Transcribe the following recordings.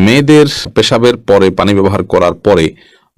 মেয়েদের পেশাবের পরে পানি ব্যবহার করার পরে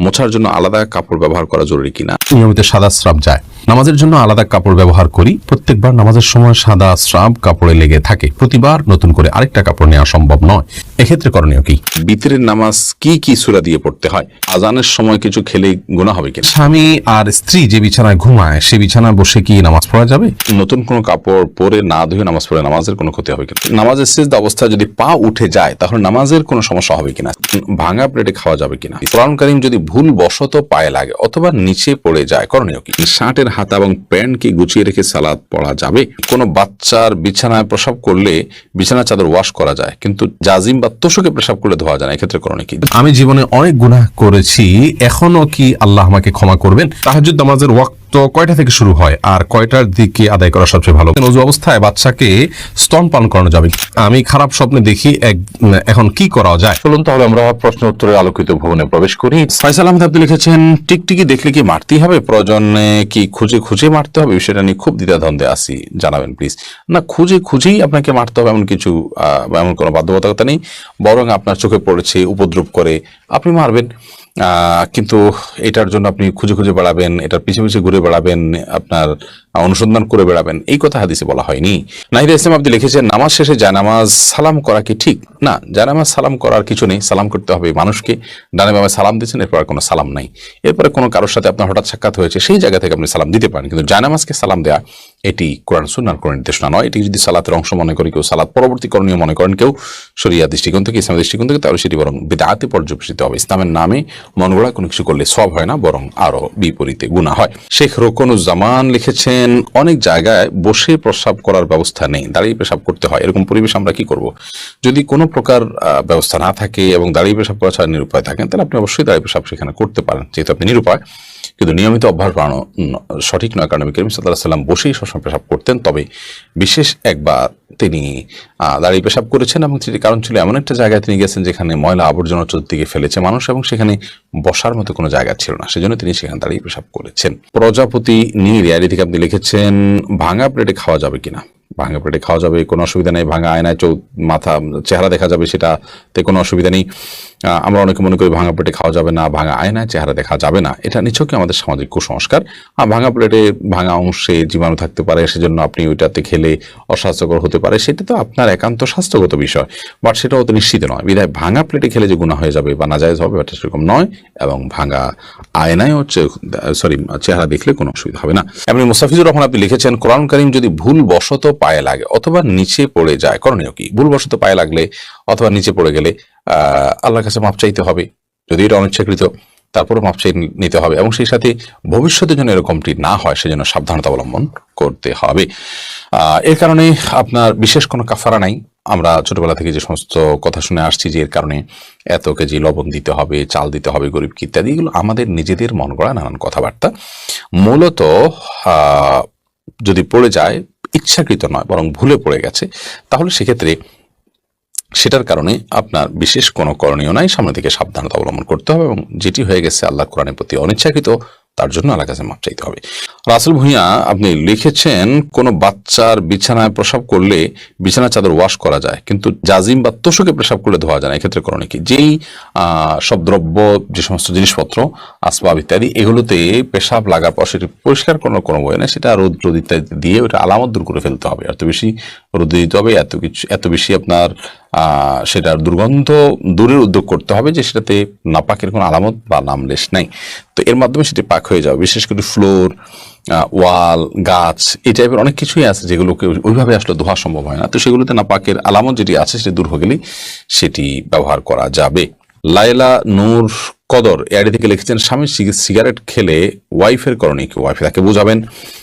মোছার জন্য আলাদা কাপড় ব্যবহার করা জরুরি কিনা? নিয়মিত সাদা স্রাব যায়। নামাজের জন্য আলাদা কাপড় ব্যবহার করি। প্রত্যেকবার নামাজের সময় সাদা স্রাব কাপড়ে লেগে থাকে। প্রতিবার নতুন করে আরেকটা কাপড় নেওয়া সম্ভব নয়। এক্ষেত্রে করণীয় কি? বিতরের নামাজ কি কি সুরা দিয়ে পড়তে হয়? আজানের সময় কিছু খেলে গুণা হবে কিনা? স্বামী আর স্ত্রী যে বিছানায় ঘুমায় সে বিছানায় বসে কি নামাজ পড়া যাবে? নতুন কোনো কাপড় পরে না ধুয়ে নামাজ পড়ে নামাজের কোনো ক্ষতি হবে কিনা? নামাজের শেষ অবস্থায় যদি পা উঠে যায় তাহলে নামাজের কোনো সমস্যা হবে কিনা? ভাঙা প্লেটে খাওয়া যাবে কিনা? কোরআন কারিম যদি ভুল বশত পায়ে লাগে অথবা নিচে পড়ে যায়। করণীয় কি? শার্টের হাতা এবং প্যান্ট কি গুছিয়ে রেখে সালাদ পড়া যাবে? কোনো বাচ্চার বিছানায় প্রসাব করলে বিছানা চাদর ওয়াশ করা যায় কিন্তু জাজিম বা তোষকে প্রসাব করলে ধোয়া যায় না এক্ষেত্রে করণীয় কি? আমি জীবনে অনেক গুনাহ করেছি এখনও কি আল্লাহ আমাকে ক্ষমা করবেন? তাহাজুদ নামাজের ওয়াক্ত কয়টা থেকে শুরু হয়? আর কয়টার দিকে আদায় করা সবচেয়ে ভালো? নজু অবস্থায় বাচ্চাকে স্তন পান করানো যাবে। আমি খারাপ স্বপ্নে দেখি এক এখন কি করা যায়? চলুন তাহলে আমরা প্রশ্ন উত্তরের আলোকিত ভবনে প্রবেশ করি। আহমেদ, আপনি লিখেছেন, টিকটিকি দেখলে কি মারতেই হবে? প্রয়োজনে কি খুঁজে খুঁজে মারতে হবে? বিষয়টা নিয়ে খুব দ্বিধাদ্বন্দ্বে আসি জানাবেন প্লিজ না, খুঁজে খুঁজেই আপনাকে মারতে হবে এমন কিছু এমন কোনো বাধ্যবাধকতা নেই। বরং আপনার চোখে পড়েছে, উপদ্রব করে আপনি মারবেন। কিন্তু এটার জন্য আপনি খুঁজে খুঁজে বেড়াবেন, এটার পিছে পিছে ঘুরে বেড়াবেন, আপনার অনুসন্ধান করে বেড়াবেন। এই কথা হাদিসে বলা হয়নি। নাহিদা ইসলাম আপনি লিখেছেন, নামাজ শেষে জায়নামাজ সালাম করা কি ঠিক? না জায়নামাজ সালাম করার কিছু নেই, সালাম করতে হবে মানুষকে। ডানে বামে সালাম দিচ্ছেন এরপর কোনো সালাম নাই। এরপরে কোনো কারোর সাথে আপনার হঠাৎ সাক্ষাৎ হয়েছে, সেই জায়গা থেকে আপনি সালাম দিতে পারেন। কিন্তু জায়নামাজকে সালাম দেওয়া এটি কোরআন সুন্নার কোনো নির্দেশনা নয়। এটি যদি সালাতের অংশ মনে করি, কেউ সালাত পরবর্তী করণীয় মনে করেন, কেউ শরিয়া দৃষ্টিকোণ থেকে, ইসলামের দৃষ্টিকোণ থেকে, তাহলে সেটি বরং বেদাতে পর্যবেসিত হবে। ইসলামের নামে মনগড়া কোনো কিছু করলে সব হয় না, বরং আরও বিপরীতে গুণা হয়। শেখ রোকনুজ্জামান লিখেছেন, অনেক জায়গায় বসে প্রস্রাব করার ব্যবস্থা নেই, দাঁড়িয়ে পেশাব করতে হয়। এরকম পরিবেশ আমরা কি করব? যদি কোনো প্রকার ব্যবস্থা না থাকে এবং দাঁড়িয়ে পেশাব করা ছাড়া নিরুপায় থাকেন, তাহলে আপনি অবশ্যই দাঁড়িয়ে পেশাব সেখানে করতে পারেন, যেহেতু আপনি নিরুপায়। কিন্তু নিয়মিত অভ্যাস বাড়ানো সঠিক নয়। কারণ নবী করিম সাল্লাহ সাল্লাম বসেই সবসময় পেশাব করতেন। তবে বিশেষ একবার তিনি দাঁড়িয়ে পেশাব করেছেন এবং সেটি কারণ ছিল এমন একটা জায়গায় তিনি গেছেন যেখানে ময়লা আবর্জনা চতুর্দিকে ফেলেছে মানুষ এবং সেখানে বসার মতো কোনো জায়গা ছিল না। সেজন্য তিনি সেখানে দাঁড়িয়ে পেশাব করেছেন। প্রজাপতি নীর ইয়ারি থেকে আপনি লিখেছেন, ভাঙা প্লেটে খাওয়া যাবে কিনা? ভাঙা প্লেটে খাওয়া যাবে, কোনো অসুবিধা নেই, ভাঙা আয়নায় চৌ, মাথা, চেহারা দেখা যাবে সেটাতে কোনো অসুবিধা নেই। আমরা অনেকে মনে করি ভাঙা প্লেটে খাওয়া যাবে না, ভাঙা আয়নায় চেহারা দেখা যাবে না। এটা নিছকই আমাদের সামাজিক কুসংস্কার। আর ভাঙা প্লেটে ভাঙা অংশে জীবাণু থাকতে পারে, সেজন্য আপনি ওইটাতে খেলে অস্বাস্থ্যকর হতে পারে, সেটা তো আপনার একান্ত স্বাস্থ্যগত বিষয়। বাট সেটা অত নিশ্চিত নয়। বিধায় ভাঙা প্লেটে খেলে যে গুণা হয়ে যাবে বা নাজায়জ হবে এটা সেরকম নয় এবং ভাঙা আয়নায় হচ্ছে সরি চেহারা দেখলে কোনো অসুবিধা হবে না। এমনি মুস্তাফিজুর রহমান আপনি লিখেছেন, কোরআন করিম যদি ভুল বশত পায়ে লাগে, অথবা নিচে পড়ে যায়, করণীয় কি? ভুল বশত পায়ে লাগলে অথবা নিচে পড়ে গেলে আল্লাহর কাছে মাপ চাইতে হবে। যদি এটা অনিচ্ছাকৃত। তারপরে মাপ চাই নিতে হবে এবং সেই সাথে ভবিষ্যতে যেন এরকমটি না হয়, সেজন্য সাবধানতা অবলম্বন করতে হবে। এর কারণে আপনার বিশেষ কোনো কাফারা নাই। আমরা ছোটবেলা থেকে যে সমস্ত কথা শুনে আসছি যে এর কারণে এত কেজি লবণ দিতে হবে, চাল দিতে হবে, গরিব কি ইত্যাদি, এগুলো আমাদের নিজেদের মন গড়া নানান কথাবার্তা। মূলত যদি পড়ে যায়, ইচ্ছাকৃত নয়, বরং ভুলে পড়ে গেছে, তাহলে সেক্ষেত্রে সেটার কারণে আপনার বিশেষ কোনো করণীয় নাই। সামনে থেকে সাবধানতা অবলম্বন করতে হবে এবং যেটি হয়ে গেছে আল্লাহ কোরআনের প্রতি অনিচ্ছাকৃত, তার জন্য আল্লাহ কাছে মাপ চাইতে হবে। রাসেল ভুঁইয়া, আপনি লিখেছেন, কোন বাচ্চার বিছানায় প্রসাব করলে বিছানা চাদর ওয়াশ করা যায়, কিন্তু জাজিম বা তোষকে প্রসাব করলে ধোয়া যায় না। এক্ষেত্রে করণে কি? যেই সব দ্রব্য, যে সমস্ত জিনিসপত্র, আসবাব ইত্যাদি, এগুলোতে পেশাব লাগার পর সেটি পরিষ্কার কোনো কোনো বই না, সেটা রোদ রোদ ইত্যাদি দিয়ে ওটা আলামত দূর করে ফেলতে হবে। অত বেশি রোদ দিতে হবে, এত কিছু, এত বেশি আপনার সেটার দুর্গন্ধ দূরের উদ্যোগ করতে হবে যে সেটাতে নাপাকের কোনো আলামত বা নামলেশ নাই। তো এর মাধ্যমে সেটি পাক হয়ে যাবে, বিশেষ করে ফ্লোর ওয়াল, গাছ, এই টাইপের অনেক কিছুই আছে যেগুলোকে ওইভাবে আসলে ধোয়া সম্ভব হয় না। তো সেগুলোতে নাপাকের আলামত যেটি আছে সেটি দূর হয়ে গেলেই সেটি ব্যবহার করা যাবে। লায়লা নূর কদর এআডি থেকে লিখেছেন, স্বামী সিগারেট খেলে ওয়াইফের করণীয় কি? ওয়াইফ তাকে বোঝাবেন।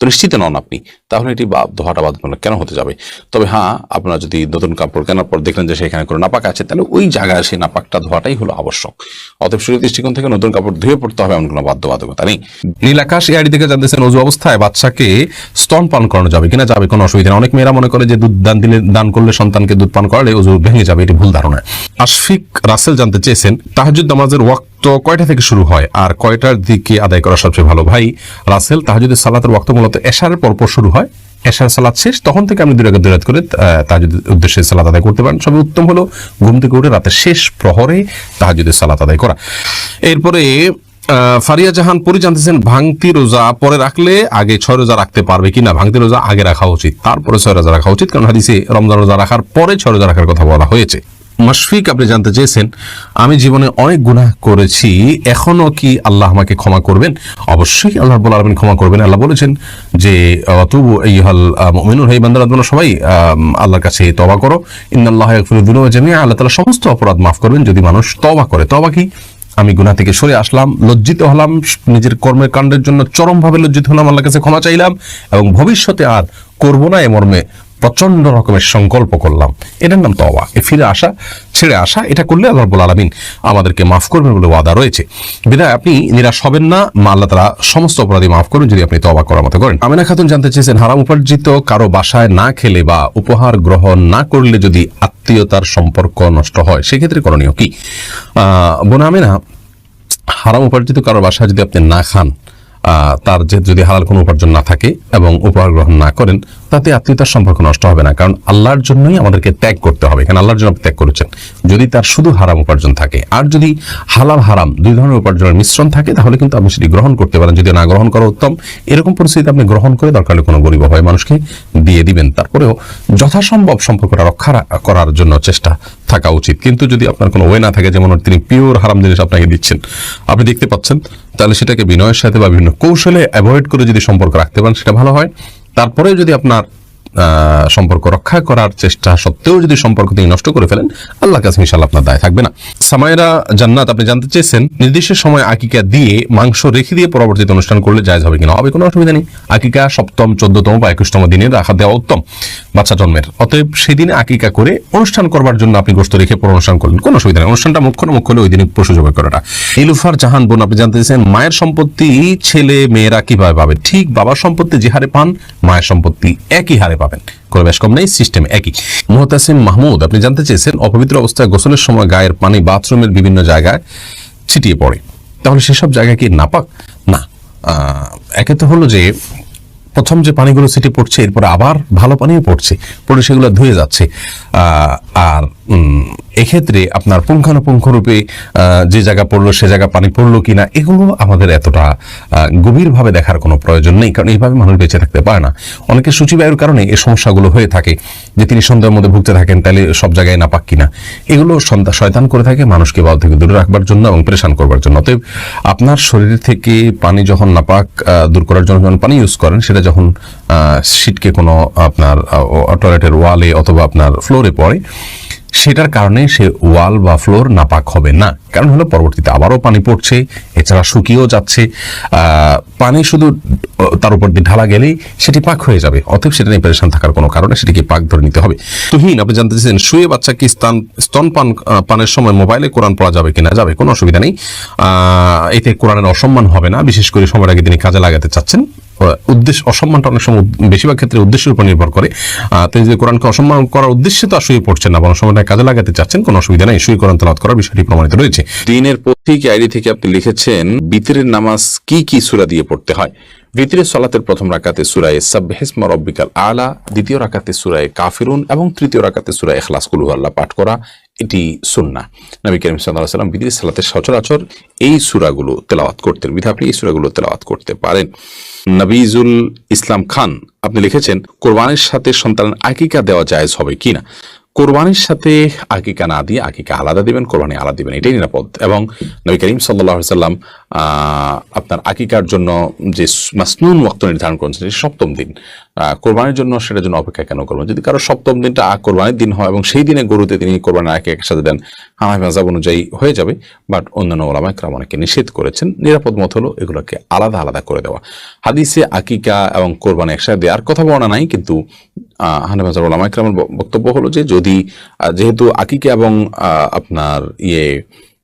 তো নিশ্চিত নন আপনি। তাহলে এটি ধোয়াটা বাধ্যতামূলক কেন হতে যাবে? তবে হ্যাঁ আপনারা যদি নতুন কাপড় কেনার পর দেখলেন যে সেখানে কোনো নাপাক আছে, তাহলে ওই জায়গায় সেই নাপাকটা, ধোয়াটাই হলো আবশ্যক। অতএব শরীর দৃষ্টিকোণ থেকে নতুন কাপড় ধুয়ে পড়তে হবে এমন কোনো বাধ্যবাধকতা নেই। নীল আকাশ এআইডি থেকে জানতেছেন, অজু অবস্থায় বাচ্চাকে স্তন পান করানো যাবে কিনা? যাবে, কোনো অসুবিধা নেই। অনেক মেয়েরা মনে করে যে দুধ দান দিলে দান করলে সন্তানকে দুধ পান করালে অজু ভেঙে যাবে, এটি ভুল ধারণা। আশফিক রাসেল জানতে চেয়েছেন তাহাজুদ নামাজের ওয়াক্ত কয়টা থেকে শুরু হয়? আর কয়টার দিকে আদায় করা সবচেয়ে ভালো? ভাই, রাসেল, তাহাজুদের সালাতের ওয়াক্ত মূলত এশারের পরপর শুরু হয়। এশার সালাত শেষ, তখন থেকে আপনি দুরাকে দুরাত করে তাহাজুদের উদ্দেশ্যে সালাত আদায় করতে পারেন। সবই উত্তম হলো ঘুম থেকে উঠে রাতের শেষ প্রহরে তাহাজুদের সালাত আদায় করা। এরপরে ফারিয়া জাহান পরি জানতেছেন ভাঙতি রোজা পরে রাখলে আগে ছয় রোজা রাখতে পারবে কিনা ভাঙতি রোজা আগে রাখা উচিত, তারপরে ছয় রোজা রাখা উচিত, কারণ হাদিসে রমজান রোজা রাখার পরে ছয় রোজা রাখার কথা বলা হয়েছে। মাশফিক আপনি জানতে চেয়েছেন, আমি জীবনে অনেক গুনাহ করেছি, এখনও কি আল্লাহ আমাকে ক্ষমা করবেন? অবশ্যই আল্লাহ রাব্বুল আলামিন ক্ষমা করবেন। আল্লাহ বলেছেন যে অতুবু আইহাল মুমিনুন। হে বান্দারা, তোমরা সবাই আল্লাহর কাছে তবা করো। ইন্নাল্লাহ ইয়াগফিরু যুনুবা জামিআ। আল্লাহ তালা সমস্ত অপরাধ মাফ করবেন। যদি মানুষ তবা করে তবা কি? আমি গুনাহ থেকে সরে আসলাম, লজ্জিত হলাম, নিজের কর্মের কাণ্ডের জন্য চরমভাবে লজ্জিত হলাম, আল্লাহর কাছে ক্ষমা চাইলাম এবং ভবিষ্যতে আর করব না এ মর্মে প্রচণ্ড রকমের সংকল্প করলাম। এটার নাম তওবা। এ ফিরে আসা, ছেড়ে আসা, এটা করলে আল্লাহ রাব্বুল আলামিন আমাদেরকে মাফ করবেন বলে ওয়াদা রয়েছে। বিধায় আপনি নিরাশ হবেন না, মা আল্লাহ তারা সমস্ত অপরাধী মাফ করুন যদি আপনি তওবা করার মতো করেন। আমিনা খাতুন জানতে চেয়েছেন, হারাম উপার্জিত কারও বাসায় না খেলে বা উপহার গ্রহণ না করলে যদি আত্মীয়তার সম্পর্ক নষ্ট হয়, সেক্ষেত্রে করণীয় কি? বোন আমিনা, হারাম উপার্জিত কারও বাসায় যদি আপনি না খান তার যে যদি হালাল কোনো উপার্জন না থাকে এবং উপহার গ্রহণ না করেন, তাতে আত্মীয়তার সম্পর্ক নষ্ট হবে না। কারণ আল্লাহর জন্যই আমাদেরকে ত্যাগ করতে হবে। কারণ আল্লাহর জন্য ত্যাগ করেছেন। যদি তার শুধু হারাম উপার্জন থাকে, আর যদি হালাল, হারাম দুই ধরনের উপার্জনের মিশ্রণ থাকে, তাহলে কিন্তু আপনি সেটি গ্রহণ করতে পারেন। যদি না গ্রহণ করা উত্তম, এরকম পরিস্থিতি আপনি গ্রহণ করে দরকার হলে কোনো গরিব হয় মানুষকে দিয়ে দিবেন। তারপরেও যথাসম্ভব সম্পর্কটা রক্ষা করার জন্য চেষ্টা থাকা উচিত। কিন্তু যদি আপনার কোনো ওয়ে না থাকে, যেমন তিনি পিওর হারাম জিনিস আপনাকে দিচ্ছেন, আপনি দেখতে পাচ্ছেন, তাহলে সেটাকে বিনয়ের সাথে বা বিভিন্ন কৌশলে অ্যাভয়েড করে যদি সম্পর্ক রাখতে পারেন, সেটা ভালো হয়। তারপরে যদি আপনার সম্পর্ক রক্ষা করার চেষ্টা সত্ত্বেও যদি সম্পর্ক তিনি নষ্ট করে ফেলেন আল্লাহ কাছে ইনশাল্লাহ আপনার দায় থাকবে না। সামায়রা জান্নাত, আপনি জানতে চেয়েছেন, নির্দিষ্ট সময় আকিকা দিয়ে মাংস রেখে দিয়ে পরবর্তীতে অনুষ্ঠান করলে জায়জ হবে কিনা? হবে কোনো অসুবিধা নেই। আকিকা সপ্তম, চোদ্দতম বা একুশতম দিনে রাখা দেওয়া উত্তম। বাচ্চা জন্মের। অতএব সেদিনে আকিকা করে অনুষ্ঠান করবার জন্য আপনি গোস্ত রেখে পর অনুষ্ঠান করলেন। কোনো অসুবিধা নেই। অনুষ্ঠানটা মুখ্য না, মুখ্য হলে ওই দিনে পশু জবাই করাটা। ইলুফার জাহান বোন, আপনি জানতে চেয়েছেন, মায়ের সম্পত্তি ছেলে মেয়েরা কীভাবে পাবে? ঠিক বাবার সম্পত্তি যে হারে পান, মায়ের সম্পত্তি একই হারে পাবেন। কোনো বেশ কম নেই সিস্টেম একই। মোহতাসিম মাহমুদ, আপনি জানতে চেয়েছেন, অপবিত্র অবস্থায় গোসলের সময় গায়ের পানি বাথরুমের বিভিন্ন জায়গায় ছিটিয়ে পড়ে। তাহলে সেসব জায়গা কি নাপাক? না। একে তো হলো যে, প্রথম যে পানিগুলো ছিটিয়ে পড়ছে, এরপর আবার ভালো পানিও পড়ছে পড়ে সেগুলো ধুয়ে যাচ্ছে। আর এক্ষেত্রে আপনার পুঙ্খানুপুঙ্খরূপে যে জায়গা পড়ল, সে জায়গা পানি পড়ল কিনা, এগুলো আমাদের এতটা গভীরভাবে দেখার কোনো প্রয়োজন নেই, কারণ এইভাবে মানুষ বেঁচে থাকতে পারে না। অনেকে সূচিবায়ুর কারণে এই সমস্যাগুলো হয়ে থাকে, যে তিনি সন্ধ্যার মধ্যে ভুগতে থাকেন, তাহলে সব জায়গায় নাপাক কিনা। এগুলো সন্ধ্যা শয়তান করে থাকে মানুষকে বাল থেকে দূরে রাখবার জন্য এবং প্রেশান করবার জন্য। অতএব আপনার শরীর থেকে পানি যখন নাপাক দূর করার জন্য যখন পানি ইউজ করেন, সেটা যখন সিটকে কোনো আপনার টয়লেটের ওয়ালে অথবা আপনার ফ্লোরে পড়ে সেটার কারণে সে ওয়াল বা ফ্লোর নাপাক হবে না। কারণ হলো পরবর্তীতে আবারও পানি পড়ছে, এছাড়া শুকিয়েও যাচ্ছে। পানি শুধু তার উপর দিয়ে ঢালা গেলেই সেটি পাক হয়ে যাবে। অতএব সেটা নিয়ে পেরেশান থাকার কোনো কারণে সেটিকে পাক ধরে নিতে হবে। তুহিন আপনি জানতে চাইছেন, শুয়ে বাচ্চাকে স্তন পান পানের সময় মোবাইলে কোরআন পড়া যাবে কিনা? যাবে, কোনো অসুবিধা নেই। এতে কোরআনের অসম্মান হবে না। বিশেষ করে সময়ের আগে তিনি কাজে লাগাতে চাচ্ছেন। উদ্দেশ্য অসম্মানটা অনেক সময় বেশিরভাগ ক্ষেত্রে উদ্দেশ্যের উপর নির্ভর করে। তিনি যদি কোরআনকে অসম্মান করার উদ্দেশ্যে তো শুয়ে পড়ছেন না, বরং সময়টা কাজে লাগাতে চাচ্ছেন, কোনো অসুবিধা নেই। সুই কোরআন তেলাওয়াত করার বিষয়টি প্রমাণিত রয়েছে। দিনের পথিক আইডি থেকে আপনি লিখেছেন, বিতরের নামাজ কি কি সুরা দিয়ে পড়তে হয়? ভিতরের সলাতের প্রথম রাকাতে সুরায় সাবহেসমা রব্বিকাল আলা, দ্বিতীয় রাকাতে সুরায় কাফিরুন এবং তৃতীয় রাকাতে সুরায় এখলাস কুলু আল্লাহ পাঠ করা এটি সুন্না নবী করিম সাল্লাহ সাল্লাম বিদির সালাতের সচরাচর এই সুরাগুলো তেলাওয়াত করতেন। বিধা আপনি এই সুরাগুলো তেলাওয়াত করতে পারেন। নবীজুল ইসলাম খান, আপনি লিখেছেন, কোরবানির সাথে সন্তানের আকিকা দেওয়া জায়েজ হবে কিনা কোরবানির সাথে আকিকা না দিয়ে আকিকা আলাদা দিবেন, কোরবানি আলাদা দিবেন, এটাই নিরাপদ। এবং নবী করিম সাল্লাহ সাল্লাম আপনার আকিকার জন্য যে মাসনুন ওয়াক্ত নির্ধারণ করেছেন যে সপ্তম দিন। কোরবানির জন্য সেটার জন্য অপেক্ষা কেন করবেন? যদি কারও সপ্তম দিনটা আ- কোরবানির দিন হয় এবং সেই দিনে গরুতে তিনি কোরবানির আগে একসাথে দেন হামাই মাজাব অনুযায়ী হয়ে যাবে। বাট অন্যান্য ওলামায় একরাম অনেকে নিষেধ করেছেন, নিরাপদ মত হলো এগুলোকে আলাদা আলাদা করে দেওয়া। হাদিসে আকিকা এবং কোরবানি একসাথে দেওয়ার কথা বলা নাই, কিন্তু হানাফি মাজাব ওলামা একরামের ব- বক্তব্য হলো যে যদি যেহেতু আকিকা এবং আপনার ইয়ে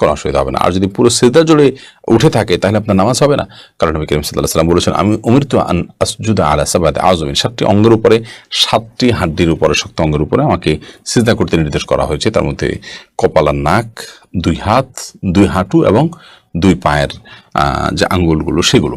কোনো অসুবিধা হবে না। আর যদি পুরো সিদ্ধা জুড়ে উঠে থাকে, তাহলে আপনার নামাজ হবে না। কারণ নবী করিম সাল্লাহ সাল্লাম বলেছেন, আমি অমৃত আন আসজুদা আলা সাবাদ আজমিন সাতটি অঙ্গের উপরে, সাতটি হাড্ডির উপরে, শক্ত অঙ্গের উপরে আমাকে সিদ্ধা করতে নির্দেশ করা হয়েছে। তার মধ্যে কপাল আর নাক, দুই হাত, দুই হাঁটু এবং দুই পায়ের যে আঙ্গুলগুলো, সেগুলো।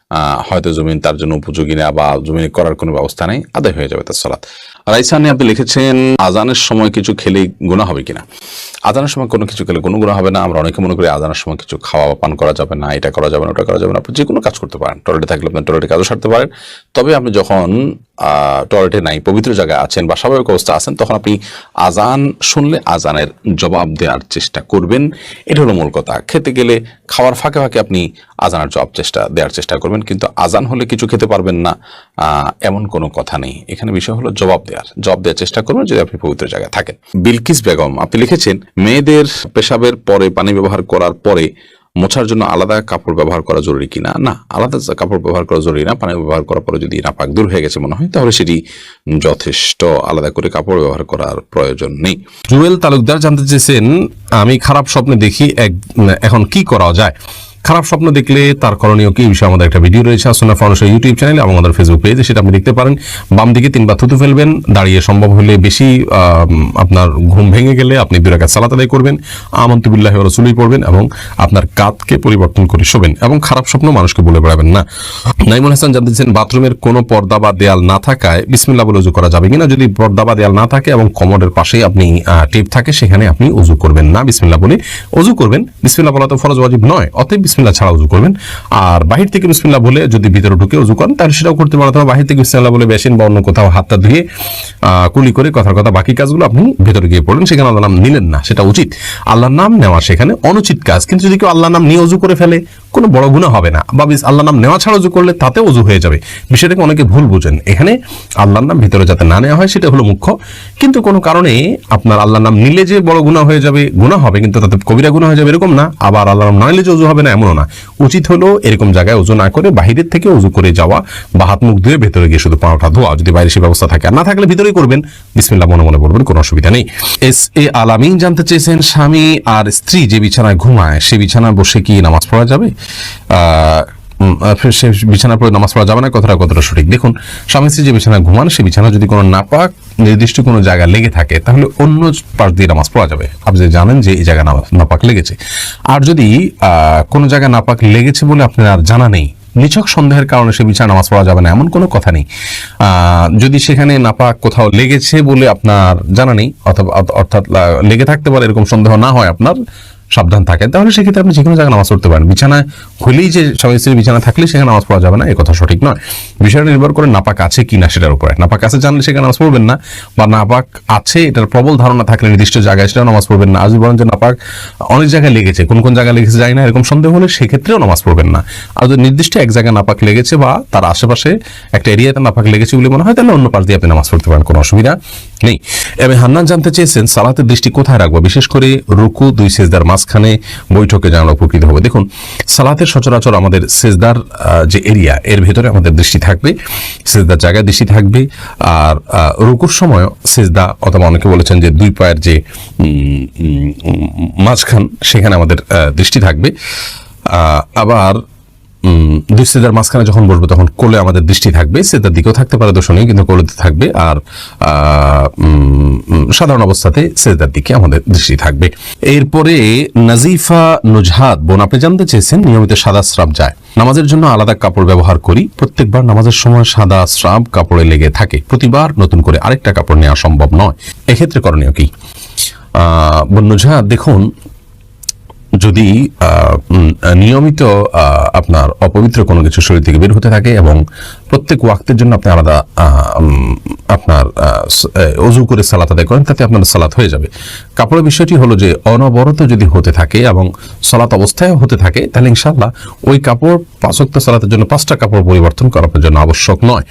হয়তো জমিন তার জন্য উপযোগী না বা জমিন করার কোনো ব্যবস্থা নেই, আদায় হয়ে যাবে তার সলাৎ রাইসানি আপনি লিখেছেন, আজানের সময় কিছু খেলে গুণা হবে কিনা? আজানের সময় কোনো কিছু খেলে কোনো গুণা হবে না। আমরা অনেকে মনে করি আজানের সময় কিছু খাওয়া বা পান করা যাবে না, এটা করা যাবে না, ওটা করা যাবে না। আপনি যে কোনো কাজ করতে পারেন। টয়লেটে থাকলে আপনি টয়লেটে কাজও সারতে পারেন। তবে আপনি যখন টয়লেটে নাই, পবিত্র জায়গায় আছেন বা স্বাভাবিক অবস্থা আছেন, তখন আপনি আজান শুনলে আজানের জবাব দেওয়ার চেষ্টা করবেন। এটা হলো মূল কথা। খেতে গেলে খাওয়ার ফাঁকে ফাঁকে আপনি আজানের জবাব চেষ্টা, দেওয়ার চেষ্টা করবেন। কিন্তু আজান হলে কিছু খেতে পারবেন না। এমন কোনো কথা নেই। এখানে বিষয় হলো জবাব দেওয়ার, জবাব দেওয়ার চেষ্টা করবেন যদি আপনি পবিত্র জায়গায় থাকেন। বিলকিস বেগম, আপনি লিখেছেন, মেয়েদের পেশাবের পরে পানি ব্যবহার করার পরে মোছার জন্য আলাদা কাপড় ব্যবহার করা জরুরি কিনা? না, আলাদা কাপড় ব্যবহার করা জরুরি না, পানি ব্যবহার করার পরে যদি নাপাক দূর হয়ে গেছে মনে হয়, তাহলে সেটি যথেষ্ট আলাদা করে কাপড় ব্যবহার করার প্রয়োজন নেই। জুয়েল তালুকদার জানতে চেয়েছেন, আমি খারাপ স্বপ্নে দেখি এক এখন কি করা যায়? খারাপ স্বপ্ন দেখলে তার করণীয় কি বিষয়ে আমাদের একটা ভিডিও রয়েছে, আসনা ফাউন্ডেশন ইউটিউব চ্যানেলে এবং আমাদের ফেসবুক পেজে সেটা আপনি দেখতে পারেন। বাম দিকে তিনবার থুতু ফেলবেন, দাঁড়িয়ে সম্ভব হলে বেশি আপনার ঘুম ভেঙে গেলে আপনি দুই রাকাত সালাত আদায় করবেন, আমন্তুবিল্লাহ রসুলই পড়বেন এবং আপনার কাতকে পরিবর্তন করে শোবেন এবং খারাপ স্বপ্ন মানুষকে বলে বেড়াবেন না। নাইমুল হাসান জানতে চান বাথরুমের কোনো পর্দা বা দেয়াল না থাকায় বিসমিল্লাহ বলে উজু করা যাবে কিনা? যদি পর্দা বা দেয়াল না থাকে এবং কমোডের পাশেই আপনি টেপ থাকে, সেখানে আপনি উজু করবেন না। বিসমিল্লাহ বলে উজু করবেন। বিসমিল্লাহ বলা তো ফরজ ওয়াজিব নয়, অতএব বিসমিল্লাহ ছাড়া উজু করবেন। আর বাহির থেকে বিসমিল্লা বলে যদি ভিতরে ঢুকে উজু করেন, তাহলে সেটাও করতে পারেন। অথবা বাহির থেকে বিসমিল্লা বলে বেসিন বা অন্য কোথাও হাতটা ধুয়ে কুলি করে কথার কথা বাকি কাজগুলো আপনি ভেতরে গিয়ে পড়লেন সেখানে আল্লাহ নাম নিলেন না, সেটা উচিত। আল্লাহর নাম নেওয়া সেখানে অনুচিত কাজ। কিন্তু যদি কেউ আল্লাহর নাম নিয়ে উজু করে ফেলে কোনো বড় গুণা হবে না। বা আল্লাহর নাম নেওয়া ছাড়া উজু করলে তাতে উজু হয়ে যাবে। বিষয়টাকে অনেকে ভুল বুঝেন। এখানে আল্লাহর নাম ভিতরে যাতে না নেওয়া হয়, সেটা হলো মুখ্য। কিন্তু কোনো কারণে আপনার আল্লাহর নাম নিলে যে বড় গুণা হয়ে যাবে গুণা হবে, কিন্তু তাতে কবিরা গুণা হয়ে যাবে এরকম না। আবার আল্লাহর নাম না নিলে যে উজু হবে না, এমনও না। উচিত হলো এরকম জায়গায় উজু না করে বাহিরের থেকে উজু করে যাওয়া, বা হাত মুখ ধুয়ে ভেতরে গিয়ে শুধু পাওয়াটা ধোয়া। যদি বাইরে সে ব্যবস্থা থাকে, আর না থাকলে ভিতরেই করবেন। বিসমিল্লাহ, মনে মনে বলবেন, কোনো অসুবিধা নেই। এস এ আলামিন জানতে চেয়েছেন স্বামী আর স্ত্রী যে বিছানায় ঘুমায়, সে বিছানায় বসে কি নামাজ পড়া যাবে? সে বিছানার পরে নামাজ পড়া যাবে না, কথাটা কতটা সঠিক? দেখুন, স্বামী স্ত্রী যে বিছানা ঘুমান, সে বিছানা যদি কোনো নাপাক নির্দিষ্ট কোনো জায়গা লেগে থাকে, তাহলে অন্য পাশ দিয়ে নামাজ পড়া যাবে। আপনি জানেন যে এই নামাজ- নাপাক লেগেছে। আর যদি কোনো জায়গায় নাপাক লেগেছে বলে আপনার আর জানা নেই, নিছক সন্দেহের কারণে সে বিছানা নামাজ পড়া যাবে না, এমন কোনো কথা নেই। যদি সেখানে নাপাক কোথাও লেগেছে বলে আপনার জানা নেই, অথবা অর্থাৎ লেগে থাকতে পারে, এরকম সন্দেহ না হয় আপনার সাবধান থাকেন, তাহলে সেক্ষেত্রে আপনি যে কোনো জায়গায় নামাজ পড়তে পারেন। বিছানায় হলেই যে স্বামী স্ত্রীর বিছানা থাকলে সেখানে নামাজ পড়া যাবে না এই কথা সঠিক নয়। বিষয়টা নির্ভর করে নাপাক আছে কি না সেটার উপরে। নাপাক আছে জানলে সেখানে নামাজ পড়বেন না, বা নাপাক আছে, এটার প্রবল ধারণা থাকলে নির্দিষ্ট জায়গায় সেটাও নামাজ পড়বেন না। আজ বলেন যে নাপাক অনেক জায়গায় লেগেছে, কোন কোন জায়গায় লেগেছে যায় না, এরকম সন্দেহ হলে সেক্ষেত্রেও নামাজ পড়বেন না। আর যদি নির্দিষ্ট এক জায়গায় নাপাক লেগেছে বা তার আশেপাশে একটা এরিয়াতে নাপাক লেগেছে বলে মনে হয়, তাহলে অন্য পাশ দিয়ে আপনি নামাজ পড়তে পারেন, কোনো অসুবিধা নেই। এবং হান্নান জানতে চেয়েছেন, সালাতের দৃষ্টি কোথায় রাখব? বিশেষ করে রুকু, দুই সেজদার মাঝ মাঝখানে বৈঠকে জানানো উপকৃত হবে। দেখুন, সালাতের সচরাচর আমাদের সেজদার যে এরিয়া, এর ভেতরে আমাদের দৃষ্টি থাকবে, সেজদার জায়গায় দৃষ্টি থাকবে, আর রুকুর সময় সেজদা, অথবা অনেকে বলেছেন যে দুই পায়ের যে মাঝখান, সেখানে আমাদের দৃষ্টি থাকবে। আবার দুই সেদার মাঝখানে যখন বসবো তখন কোলে আমাদের দৃষ্টি থাকবে সেদার দিকেও থাকতে পারে দোষণীয় কিন্তু কোলেতে থাকবে আর সাধারণ অবস্থাতে সেদার দিকে আমাদের দৃষ্টি থাকবে। এরপরে নাজিফা নুজহাদ বোন আপনি জানতে চেয়েছেন নিয়মিত সাদা স্রাব যায়। নামাজের জন্য আলাদা কাপড় ব্যবহার করি প্রত্যেকবার নামাজের সময় সাদা স্রাব কাপড়ে লেগে থাকে। প্রতিবার নতুন করে আরেকটা কাপড় নেওয়া সম্ভব নয়। এক্ষেত্রে করণীয় কি? আহ, বোন নুজহাত দেখুন যদি নিয়মিত আপনার অপবিত্র কোনো কিছু শরীর থেকে বের হতে থাকে এবং প্রত্যেক ওয়াক্তের জন্য আপনি আলাদা আপনার অজু করে সালাত আদায় করেন, তাতে আপনার সালাত হয়ে যাবে। কাপড়ের বিষয়টি হলো যে, অনবরত যদি হতে থাকে এবং সালাত অবস্থায় হতে থাকে, তাহলে ইনশাল্লাহ ওই কাপড় পাঁচক্ত সালাতের জন্য পাঁচটা কাপড় পরিবর্তন করার জন্য আবশ্যক নয়।